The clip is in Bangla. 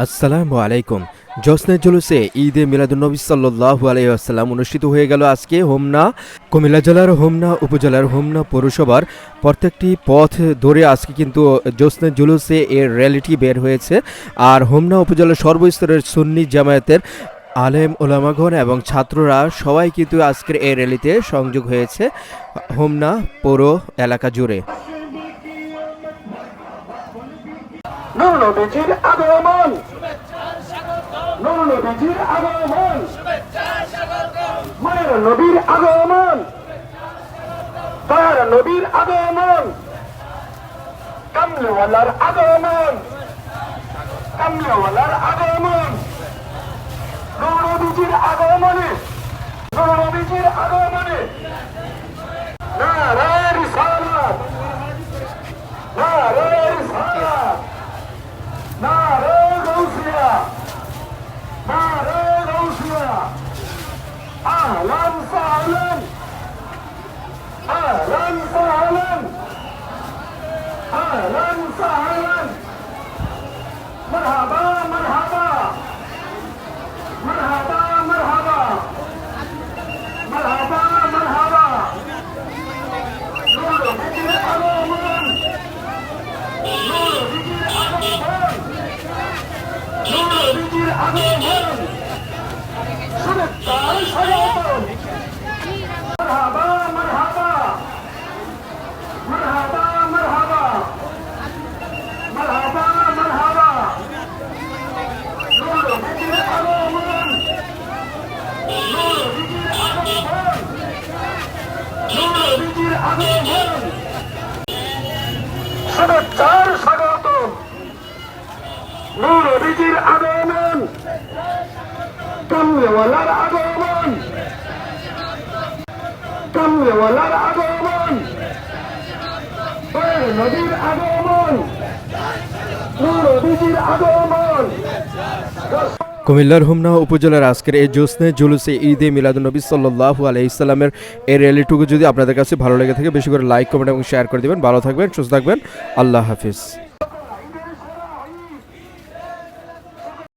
আসসালামু আলাইকুম। জসনে জুলুসে ঈদে মিলাদুন্নবী সাল্লাহু আলাইসাল্লাম অনুষ্ঠিত হয়ে গেল আজকে হোমনা কুমিল্লা জেলার হোমনা, উপজেলার হোমনা পৌরসভার প্রত্যেকটি পথ ধরে আজকে কিন্তু জোসনে জুলুসে এর র্যালিটি বের হয়েছে। আর হোমনা উপজেলার সর্বস্তরের সুন্নি জামায়াতের আলেম ওলামাগণ এবং ছাত্ররা সবাই কিন্তু আজকের এই র্যালিতে সংযোগ হয়েছে হোমনা পৌর এলাকা জুড়ে। নূর নবীজির আগমন। নূর নবীজির আগমন। মায়ের নবীর আগমন। দয়ার নবীর আগমন। কামলেওয়ালার আগমন। কামলেওয়ালার আগমন নূর নবীজির আগমনে নূর নবীজির আগমনে নারে রিসালাত নারে রিসালাত নারে গৌসিয়া নারে গৌসিয়া আহলান সাহলান আহলান সাহলান اهلا وسهلا مرحبا مرحبا আগমন শুভেচ্ছার স্বাগতম নূর নবীজির আগমন। কামলেওয়ালার আগমন। কামলেওয়ালার আগমন। নবীর আগমন। নূর নবীজির আগমন। কুমিল্লার হুমনা উপজেলার আজকের এই জোসনে জুলুসে ঈদে মিলাদুলনবী সাল্লু আলাইসাল্লামের এই র্যালিটুকু যদি আপনাদের কাছে ভালো লেগে থাকে, বেশি করে লাইক, কমেন্ট এবং শেয়ার করে দেবেন। ভালো থাকবেন, সুস্থ থাকবেন। আল্লাহ হাফিজ।